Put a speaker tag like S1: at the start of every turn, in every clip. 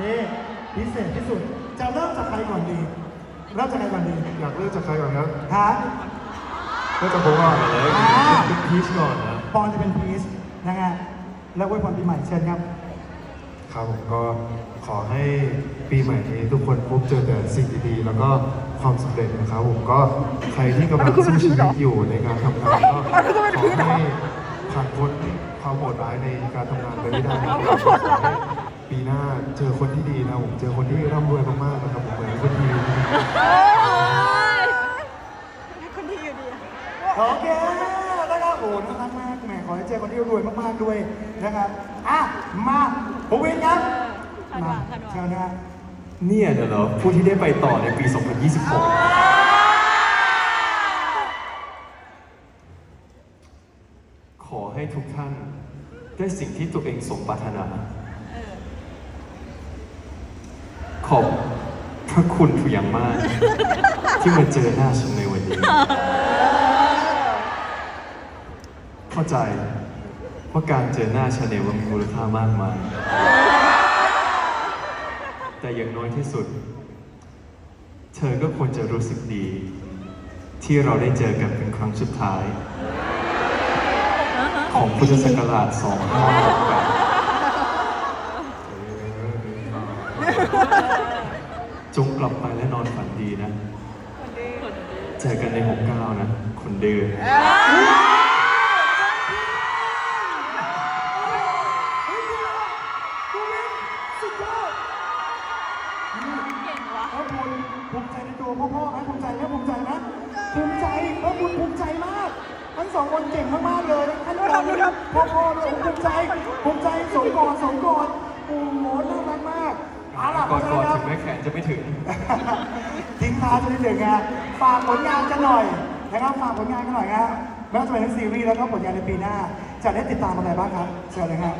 S1: นี่พิเศษที่สุด จะเริ่มจากใครก่อนดี เริ่มจากใครก่อนดี
S2: อยากเริ่มจากใครก่อนครับ
S1: ฮะ
S2: เริ่มจากผมก่อนเลย
S1: อ่า
S2: เป็นพีชก่อนนะ
S1: ปอนจะเป็นพีชนะฮะแล้วอวยพรปีใหม่เชิญครับ
S2: ครับผมก็ขอให้ปีใหม่นี้ทุกคนพบเจอแต่สิ่งดีๆ แล้วก็ความสำเร็จนะครับผมก็ใครที่กำลังสู้ชีวิตอยู่ในการทำงานก็ขอให้ผ่านพ้นความโหดร้ายในการทำงานไปให้ได้นะครับขอให้ ปีหน้าเจอคนที่ดีนะผมเจอคนที่ร่ำรวยมากๆนะครับผมเหมือนคนดี
S3: คนดีอยู่ดี
S1: โอเคนะครับโอ้น่ารักมากแหมขอให้เจอคนที่รวยมากๆด้วยนะครับอะมาผมวินครับ
S3: คาดหวั
S1: มาง
S3: คาดหวัง
S1: เชิญนะฮะ
S4: เนี่ยเดี๋ยวเหรอผู้ที่ได้ไปต่อในปี 2026 ขอให้ทุกท่านได้สิ่งที่ตัวเองสมปรารถนา
S3: เออ
S4: ข อบพระคุณทุกอย่างมาก ที่มาเจอหน้าฉันในวันนี้ เข้าใจว่าการเจอหน้าฉันเนี่ยมันมีมูลค่ามากมาย แต่อย่างน้อยที่สุด เธอก็ควรจะรู้สึกดี ที่เราได้เจอกันเป็นครั้งสุดท้าย ของพุทธศักราช 2568 จงกลับไปและนอนฝันดีนะ
S3: คนดีคนดี
S4: เจอกันใน69นะ คนดื้อ
S1: สุดยอด
S3: เก่งวะ
S1: พระบุญภูมิใจในตัวพ่อพ่อไหมภูมิใจไหมภูมิใจนะภูมิใจพระบุญภูมิใจมาก ทั้งสองคนเก่งมากๆเลยทั้งตอนพ่อพ่อเลยภูมิใจภูมิใจสมกอดสมกอดโอ้โหน่ารักมากเอาล่ะ
S4: ก่อน
S1: เพ
S4: ก่อ
S1: ราะ
S4: น
S1: ฉะ
S4: ถึงแม้แขนจะไม่ถึง
S1: ทิ้งท้ายจะได้ถึงงานฝากผลงานกันหน่อยนะครับฝากผลงานกันหน่อยครับไม่ว่าจะเป็นทั้งซีรีส์แล้วก็ผลงานในปีหน้า จะได้ติดตามอะไรบ้างครับเชิญเลยครับ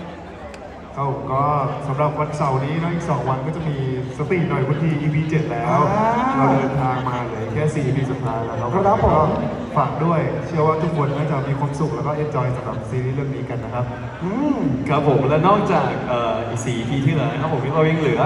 S2: ครับผมก็สำหรับวันเสาร์นี้นะอีก 2 วันก็จะมีสตรีทหน่อยวันที่ EP 7 แล้ว
S1: อ่า
S2: เราเดินทางมาเหลยแค่4 EP สุดท้ายแล้วครับ
S1: ครับผม
S2: ก็ฝากด้วย เชื่อว่าทุกคนน่าจะมีความสุขแล้วก็เอนจอยสำหรับซีรีส์เรื่องนี้กันนะครับ
S1: อืม
S4: ครับผมและนอกจากเอ่ออีก4 EP ที่เหลือนะครับผมเรายังเหลือ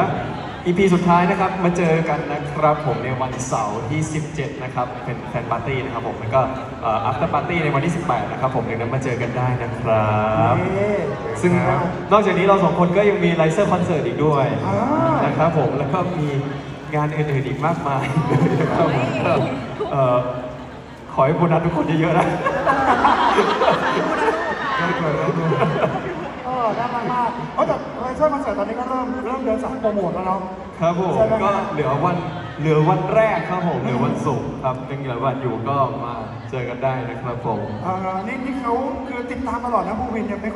S4: EP สุดท้ายนะครับมาเจอกันนะครับผมในวันเสาร์ที่ 17 นะครับเป็นแฟนปาร์ตี้นะครับผมแล้วก็เอ่อ after party ในวันที่ 18 นะครับผมดังนั้นมาเจอกันได้นะครับ
S1: นี่
S4: ซึ่ง
S2: ครับ
S4: นอกจากนี้เราสองคนก็ยังมีไลเซอร์คอนเสิร์ตอีกด้วย
S1: อ่าน
S4: นะครับผมแล้วก็มีงานอื่นๆอีกมากมายนะครับผมก็เอ่อขอให้โบนัสทุกคนเยอะๆนะ
S1: ออน่ารักมากเออแต่ไลเซอร์คอนเสิร์ตตอนนี้ก็เริ่มเริ่มเดินสายโปรโมทแล้วเนาะ
S4: ครับผม
S1: ใช่ไหม
S4: ก็เหลือวันเหลือวันแรกครับผมเหลือวันศุกร์ครับยังเหลือวันอยู่ก็มาเจอกันได้นะครับผม
S1: เออนี่นี่เขาคือติดตามตลอดนะภูวินเนี่ยเป็นคน